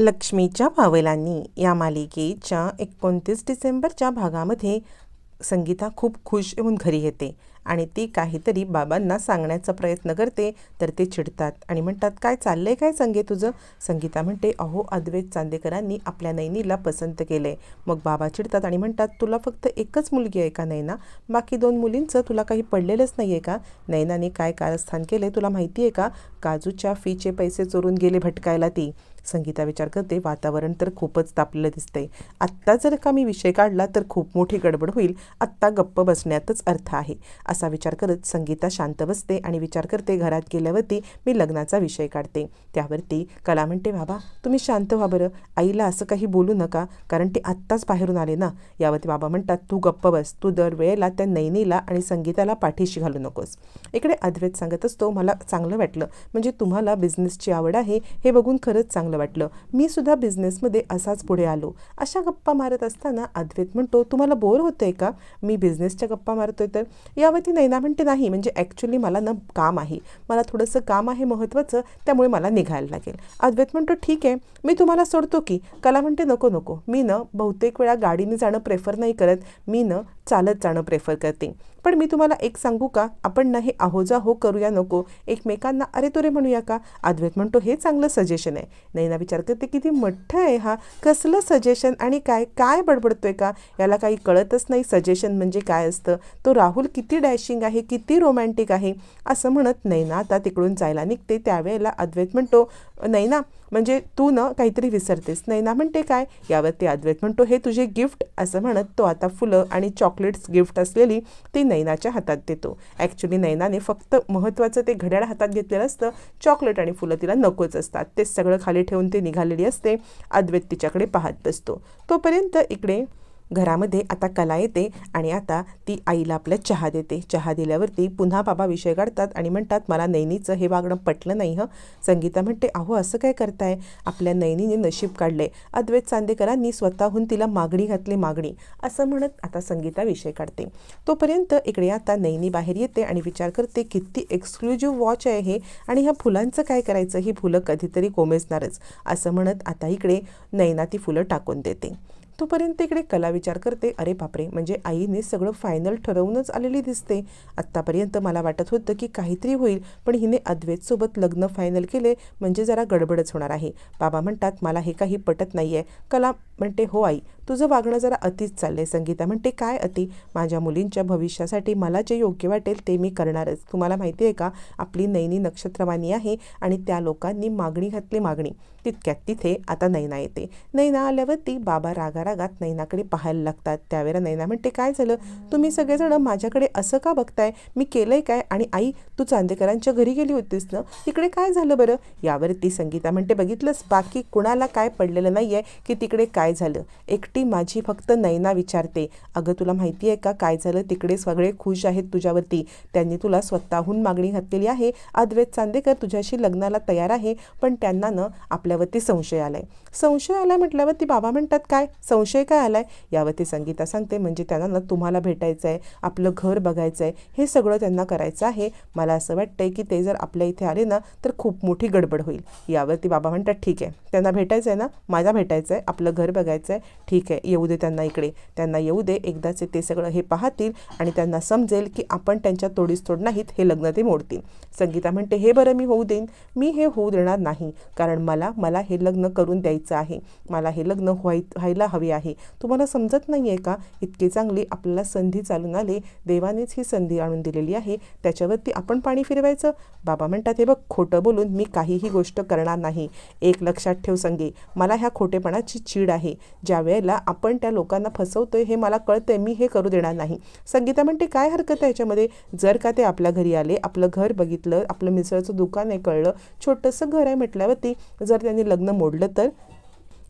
लक्ष्मीच्या भावलांनी या मालिकेच्या एकोणतीस डिसेंबरच्या भागामध्ये संगीता खूप खुश होऊन घरी येते. आणि ती काहीतरी बाबांना सांगण्याचा प्रयत्न करते तर ते चिडतात आणि म्हणतात काय चाललंय? काय संगे तुझं? संगीता म्हणते अहो अद्वैत चांदेकरांनी आपल्या नैनीला पसंत केलंय. मग बाबा चिडतात आणि म्हणतात तुला फक्त एकच मुलगी आहे का नैना? बाकी दोन मुलींचं तुला काही पडलेलंच नाही आहे का? नैनाने काय कारस्थान आहे तुला माहिती आहे का? काजूच्या फीचे पैसे चोरून गेले भटकायला ती. संगीता विचार करते वातावरण तर खूपच तापलेलं दिसतंय. आत्ता जर का मी विषय काढला तर खूप मोठी गडबड होईल. आत्ता गप्प बसण्यातच अर्थ आहे. असा विचार करत संगीता शांत बसते आणि विचार करते घरात गेल्यावरती मी लग्नाचा विषय काढते. त्यावरती कला म्हणते बाबा तुम्ही शांत व्हा बरं. आईला असं काही बोलू नका कारण ते आत्ताच बाहेरून आले ना. यावरती बाबा म्हणतात तू गप्प बस. तू दरवेळेला त्या नैनीला आणि संगीताला पाठीशी घालू नकोस. इकडे अद्वैत सांगत असतो मला चांगलं वाटलं. म्हणजे तुम्हाला बिझनेसची आवड आहे हे बघून खरंच चांगलं वाटलं. मी सुद्धा बिझनेसमध्ये असाच पुढे आलो. अशा गप्पा मारत असताना अद्वैत म्हणतो तुम्हाला बोर होतंय का? मी बिझनेसच्या गप्पा मारतोय तर. यावर ती नैना म्हणते नाही म्हणजे ॲक्च्युली मला ना काम आहे. मला थोडंसं काम आहे महत्त्वाचं त्यामुळे मला निघायला लागेल. अद्वैत म्हणतो ठीक आहे. मी तुम्हाला सोडतो की. कला म्हणते नको नको. मी न बहुतेक वेळा गाडीने जाणं प्रेफर नाही करत. मी न चालत जाणं प्रेफर करते. पण मी तुम्हाला एक सांगू का? आपण ना हे आहोजा हो करूया नको. एकमेकांना अरे तुरे म्हणूया का? अद्वैत म्हणतो हे चांगलं सजेशन आहे. नैना विचार करते किती मोठं आहे हा. कसलं सजेशन आणि काय काय बडबडतोय का? याला काही कळतच नाही सजेशन म्हणजे काय असतं? तो राहुल किती डॅशिंग आहे किती रोमॅन्टिक आहे? असं म्हणत नैना आता तिकडून जायला निघते. त्यावेळेला अद्वैत म्हणतो नैना म्हणजे तू न काहीतरी विसरतेस. नैना म्हणते काय? यावरती अद्वैत म्हणतो हे तुझे गिफ्ट असं म्हणत तो आता फुलं आणि चॉकलेट्स गिफ्ट असलेली ती नैनाच्या हातात देतो. ॲक्च्युली नैनाने फक्त महत्त्वाचं ते घड्याळ हातात घेतलेलं असतं. चॉकलेट आणि फुलं तिला नकोच असतात. ते सगळं खाली ठेवून ते निघालेली असते. अद्वैत तिच्याकडे पाहत बसतो. तोपर्यंत इकडे घरामध्ये आता कला येते आणि आता ती आईला आपल्या चहा देते. चहा दिल्यावरती पुन्हा बाबा विषय काढतात आणि म्हणतात मला नैनीचं हे वागणं पटलं नाही हं. संगीता म्हणते अहो असं काय करताय? आपल्या नैनीने नशीब काढले. अद्वैत चांदेकरांनी स्वतःहून तिला मागणी घातली मागणी. असं म्हणत आता संगीता विषय काढते. तोपर्यंत इकडे आता नैनी बाहेर येते आणि विचार करते किती एक्सक्लुझिव्ह वॉच आहे हे. आणि ह्या फुलांचं काय करायचं? ही फुलं कधीतरी कोमेजणारच. असं म्हणत आता इकडे नैना ती फुलं टाकून देते. तोपर्यंत इकडे कला विचार करते. अरे बापरे म्हणजे आईने सगळं फायनल ठरवूनच आलेली दिसते. आत्तापर्यंत मला वाटत होतं की काहीतरी होईल पण हिने अद्वैतसोबत लग्न फायनल केले म्हणजे जरा गडबडच होणार आहे. बाबा म्हणतात मला हे काही पटत नाही आहे कला म्हणते हो आई तुझं वागणं जरा अतिच चाललंय संगीता. म्हणते काय अति? माझ्या मुलींच्या भविष्यासाठी मला जे योग्य वाटेल ते मी करणारच. तुम्हाला माहिती आहे का? आपली नैनी नक्षत्रवाणी आहे आणि त्या लोकांनी मागणी घातली मागणी. तितक्यात तिथे आता नैना येते. नैना आल्यावरती बाबा रागारागात नैनाकडे पाहायला लागतात. त्यावेळेला नैना म्हणते काय झालं? तुम्ही सगळेजण माझ्याकडे असं का बघताय? मी केलंय काय? आणि आई तू चांदेकरांच्या घरी गेली होतीस ना? तिकडे काय झालं बरं? यावरती संगीता म्हणते बघितलंस? बाकी कुणाला काय पडलेलं नाही आहे की तिकडे काय झालं? एकटी माझी फक्त नैना विचारते अगं तुला माहिती आहे का काय झालं? तिकडे सगळे खुश आहेत तुझ्यावरती. त्यांनी तुला स्वतःहून मागणी घातलेली आहे. अद्वैत चांदेकर तुझ्याशी लग्नाला तयार आहे पण त्यांना न आपल्यावरती संशय आलाय. संशय आलाय म्हटल्यावरती बाबा म्हणतात काय? संशय काय आलाय? यावरती संगीता सांगते म्हणजे त्यांना ना तुम्हाला भेटायचं आहे आपलं घर बघायचं आहे हे सगळं त्यांना करायचं आहे. मला असं वाटतंय की ते जर आपल्या इथे आले ना तर खूप मोठी गडबड होईल. यावरती बाबा म्हणतात ठीक आहे. त्यांना भेटायचं आहे ना? माझा भेटायचं आहे आपलं घर बघायचं आहे. ठीक ठीक आहे येऊ दे त्यांना इकडे. त्यांना येऊ दे एकदाचे ते सगळं हे पाहतील आणि त्यांना समजेल की आपण त्यांच्या तोडीस तोड नाहीत हे लग्न ते मोडतील. संगीता म्हणते हे बरं मी होऊ देईन. मी हे होऊ देणार नाही. कारण मला मला हे लग्न करून द्यायचं आहे. मला हे लग्न व्हाय व्हायला हवे आहे. तुम्हाला समजत नाही आहे का? इतकी चांगली आपल्याला संधी चालून आले. देवानेच ही संधी आणून दिलेली आहे. त्याच्यावरती आपण पाणी फिरवायचं? बाबा म्हणतात हे बघ खोटं बोलून मी काहीही गोष्ट करणार नाही. एक लक्षात ठेव संगे. मला ह्या खोटेपणाची चीड आहे. ज्या वेळेला आपण त्या लोकांना फसवतोय हे मला कळतंय मी हे करू देणार नाही. संगीता म्हणते काय हरकत आहे याच्यामध्ये जर का ते आपल्या घरी आले आपलं घर बघितलं आपलं मिसळचं दुकान आहे कळलं छोटंसं घर आहे म्हटल्यावरती जर त्यांनी लग्न मोडलं तर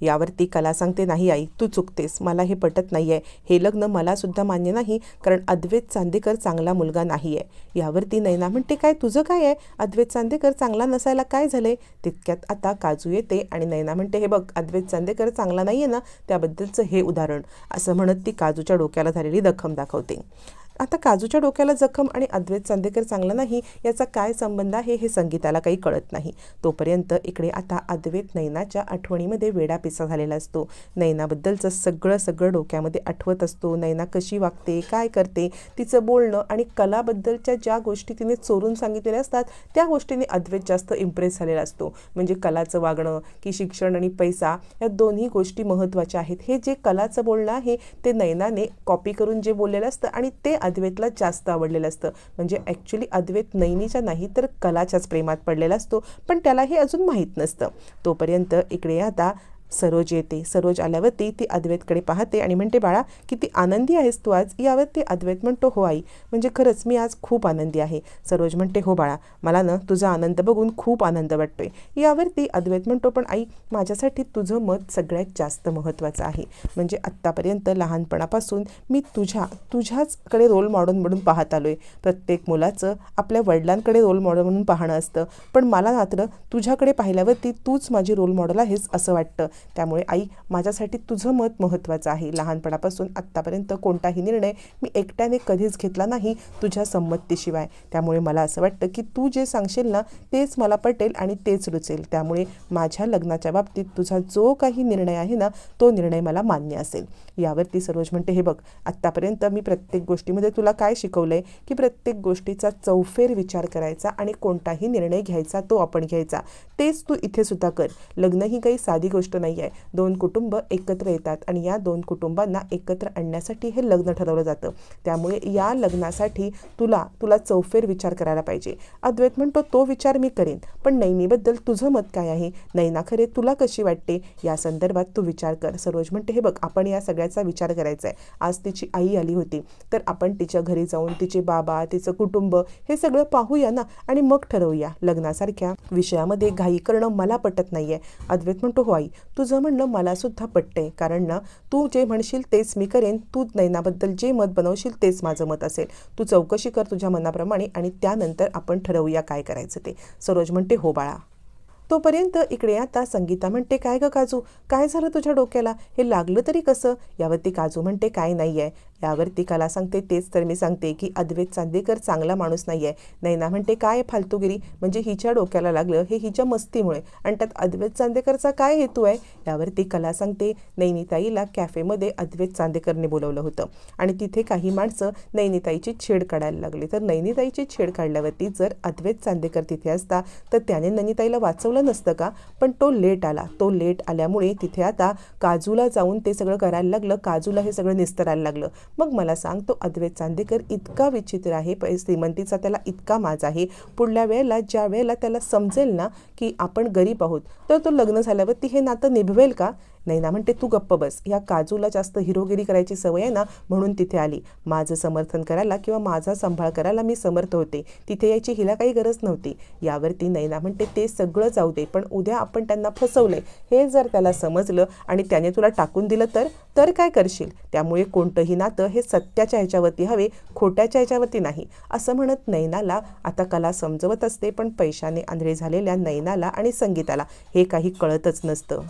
यावरती कला सांगते नाही आई तू चुकतेस. मला हे पटत नाही आहे हे लग्न मलासुद्धा मान्य नाही कारण अद्वैत चांदेकर चांगला मुलगा नाही आहे यावरती नैना म्हणते काय तुझं काय आहे? अद्वैत चांदेकर चांगला नसायला काय झालंय? तितक्यात आता काजू येते आणि नैना म्हणते हे बघ अद्वैत चांदेकर चांगला नाही आहे ना त्याबद्दलचं हे उदाहरण. असं म्हणत ती काजूच्या डोक्याला झालेली दखम दाखवते. आता काजूच्या डोक्याला जखम आणि अद्वैत चांदेकर चांगला नाही याचा काय संबंध आहे हे संगीताला काही कळत नाही. तोपर्यंत इकडे आता अद्वैत नैनाच्या आठवणीमध्ये वेडा पिसा झालेला असतो. नैनाबद्दलचं सगळं सगळं डोक्यामध्ये आठवत असतो. नैना कशी वागते काय करते तिचं बोलणं आणि कलाबद्दलच्या ज्या गोष्टी तिने चोरून सांगितलेल्या असतात त्या गोष्टीने अद्वैत जास्त इम्प्रेस झालेला असतो. म्हणजे कलाचं वागणं की शिक्षण आणि पैसा या दोन्ही गोष्टी महत्त्वाच्या आहेत. हे जे कलाचं बोलणं आहे ते नैनाने कॉपी करून जे बोललेलं असतं आणि ते अद्वैतला जास्त आवडलेलं असतं. म्हणजे ॲक्च्युली अद्वैत नैनीच्या नाही तर कलाच्याच प्रेमात पडलेला असतो. पण त्याला हे अजून माहीत नसतं. तोपर्यंत इकडे आता सरोज येते. सरोज आल्यावरती ती अद्वैतकडे पाहते आणि म्हणते बाळा किती आनंदी आहेस तू आज. यावरती अद्वैत म्हणतो हो आई म्हणजे खरंच मी आज खूप आनंदी आहे. सरोज म्हणते हो बाळा मला ना तुझा आनंद बघून खूप आनंद वाटतोय. यावरती अद्वैत म्हणतो पण आई माझ्यासाठी तुझं मत सगळ्यात जास्त महत्त्वाचं आहे. म्हणजे आत्तापर्यंत लहानपणापासून मी तुझ्या तुझ्याचकडे रोल मॉडेल म्हणून पाहत आलो आहे प्रत्येक मुलाचं आपल्या वडिलांकडे रोल मॉडेल म्हणून पाहणं असतं. पण मला मात्र तुझ्याकडे पाहिल्यावरती तूच माझी रोल मॉडेल आहेस असं वाटतं. त्यामुळे आई माझ्यासाठी तुझं मत महत्त्वाचं आहे. लहानपणापासून आत्तापर्यंत कोणताही निर्णय मी एकट्याने कधीच घेतला नाही तुझ्या संमतीशिवाय. त्यामुळे मला असं वाटतं की तू जे सांगशील ना तेच मला पटेल आणि तेच रुचेल. त्यामुळे माझ्या लग्नाच्या बाबतीत तुझा जो काही निर्णय आहे ना तो निर्णय मला मान्य असेल. यावरती सरोज म्हणते हे बघ आत्तापर्यंत मी प्रत्येक गोष्टीमध्ये तुला काय शिकवलं आहे की प्रत्येक गोष्टीचा चौफेर विचार करायचा आणि कोणताही निर्णय घ्यायचा तो आपण घ्यायचा. तेच तू इथे सुद्धा कर. लग्न ही काही साधी गोष्ट नाही आहे दोन कुटुंब एकत्र येतात आणि या दोन कुटुंबांना एकत्र आणण्यासाठी हे लग्न ठरवलं जातं. त्यामुळे या लग्नासाठी तुला तुला चौफेर विचार करायला पाहिजे. अद्वैत म्हणतो तो विचार मी करेन पण नैनीबद्दल तुझं मत काय आहे? नैना खरे तुला कशी वाटते? या संदर्भात तू विचार कर. सरोज म्हणते हे बघ आपण या सगळ्याचा विचार करायचा आहे आज तिची आई आली होती तर आपण तिच्या घरी जाऊन तिचे बाबा तिचं कुटुंब हे सगळं पाहूया ना आणि मग ठरवूया. लग्नासारख्या विषयामध्ये घाई करणं मला पटत नाहीये. अद्वैत म्हणतो हो आई तुझं म्हणणं मलासुद्धा पटतंय. कारण ना तू जे म्हणशील तेच मी करेन. तू नैनाबद्दल जे मत बनवशील तेच माझं मत असेल. तू चौकशी कर तुझ्या मनाप्रमाणे आणि त्यानंतर आपण ठरवूया काय करायचं ते. सरोज म्हणते हो बाळा. तोपर्यंत इकडे आता संगीता म्हणते काय ग काजू? काय झालं तुझ्या डोक्याला? हे लागलं तरी कसं? यावरती काजू म्हणते काय नाही आहे यावरती कला सांगते तेच तर मी सांगते की अद्वैत चांदेकर चांगला माणूस नाही आहे नैना म्हणते काय फालतूगिरी? म्हणजे हिच्या डोक्याला लागलं हे हिच्या मस्तीमुळे. आणि त्यात अद्वैत चांदेकरचा काय हेतू आहे? यावरती कला सांगते नैनिताईला कॅफेमध्ये अद्वैत चांदेकरने बोलवलं होतं. आणि तिथे काही माणसं नैनिताईची छेड काढायला लागली. तर नैनिताईची छेड काढल्यावरती जर अद्वैत चांदेकर तिथे असता तर त्याने नैनिताईला वाचवलं नसतं का? पण तो लेट आला. तो लेट आल्यामुळे तिथे आता काजूला जाऊन ते सगळं करायला लागलं. काजूला हे सगळं निस्तरायला लागलं. मग मला सांग तो अद्वैत चांदेकर इतका विचित्र आहे प श्रीमंतीचा त्याला इतका माज आहे. पुढल्या वेळेला ज्या वेळेला त्याला समजेल ना की आपण गरीब आहोत तर तो लग्न झाल्यावरती हे नातं निभवेल का? नाही ना म्हणते तू गप्प बस. या काजूला जास्त हिरोगिरी करायची सवय आहे ना म्हणून तिथे आली. माझं समर्थन करायला किंवा माझा सांभाळ करायला मी समर्थ होते. तिथे यायची हिला काही गरज नव्हती. यावरती नैना म्हणते ते सगळं जाऊ दे पण उद्या आपण त्यांना फसवलंय. हे जर त्याला समजलं आणि त्याने तुला टाकून दिलं तर तर काय करशील? त्यामुळे कोणतंही नातं हे सत्याच्या ह्याच्यावरती हवे खोट्याच्या ह्याच्यावरती नाही. असं म्हणत नैनाला आता कला समजवत असते पण पैशाने आंधळे झालेल्या नैनाला आणि संगीताला हे काही कळतच नसतं.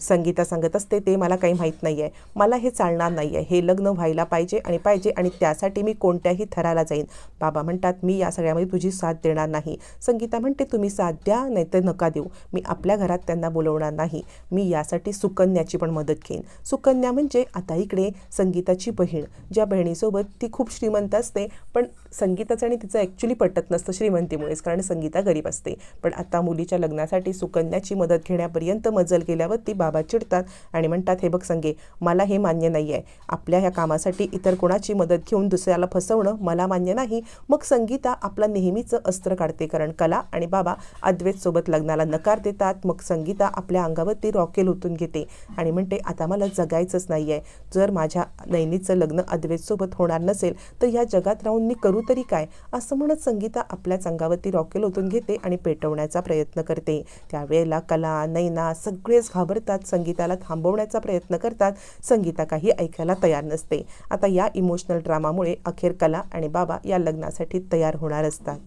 संगीता सांगत असते ते मला काही माहीत नाही आहे मला हे चालणार नाही आहे हे लग्न व्हायला पाहिजे आणि पाहिजे आणि त्यासाठी मी कोणत्याही थराला जाईन. बाबा म्हणतात मी या सगळ्यामध्ये तुझी साथ देणार नाही. संगीता म्हणते तुम्ही साथ द्या नाहीतर नका देऊ. मी आपल्या घरात त्यांना बोलवणार नाही. मी यासाठी सुकन्याची पण मदत घेईन. सुकन्या म्हणजे आता इकडे संगीताची बहीण. ज्या बहिणीसोबत ती खूप श्रीमंत असते पण संगीताचं आणि तिचं ॲक्च्युली पटत नसतं श्रीमंतीमुळेच कारण संगीता गरीब असते. पण आता मुलीच्या लग्नासाठी सुकन्याची मदत घेण्यापर्यंत मजल गेल्यावर ती बाबा चिडतात आणि म्हणतात हे बघ संगे मला हे मान्य नाही आहे आपल्या ह्या कामासाठी इतर कोणाची मदत घेऊन दुसऱ्याला फसवणं मला मान्य नाही. मग संगीता आपला नेहमीचं अस्त्र काढते कारण कला आणि बाबा अद्वैतसोबत लग्नाला नकार देतात. मग संगीता आपल्या अंगावरती रॉकेल ओतून घेते आणि म्हणते आता मला जगायचंच नाही आहे जर माझ्या नैनीचं लग्न अद्वैतसोबत होणार नसेल तर या जगात राहून मी करू तरी काय? असं म्हणत संगीता आपल्याच अंगावरती रॉकेल ओतून घेते आणि पेटवण्याचा प्रयत्न करते. त्यावेळेला कला नैना सगळेच घाबरतात. संगीताला थांबवण्याचा प्रयत्न करतात. संगीता काही ऐकायला तयार नसते. आता या इमोशनल ड्रामामुळे अखेर कला आणि बाबा या लग्नासाठी तयार होणार असतात.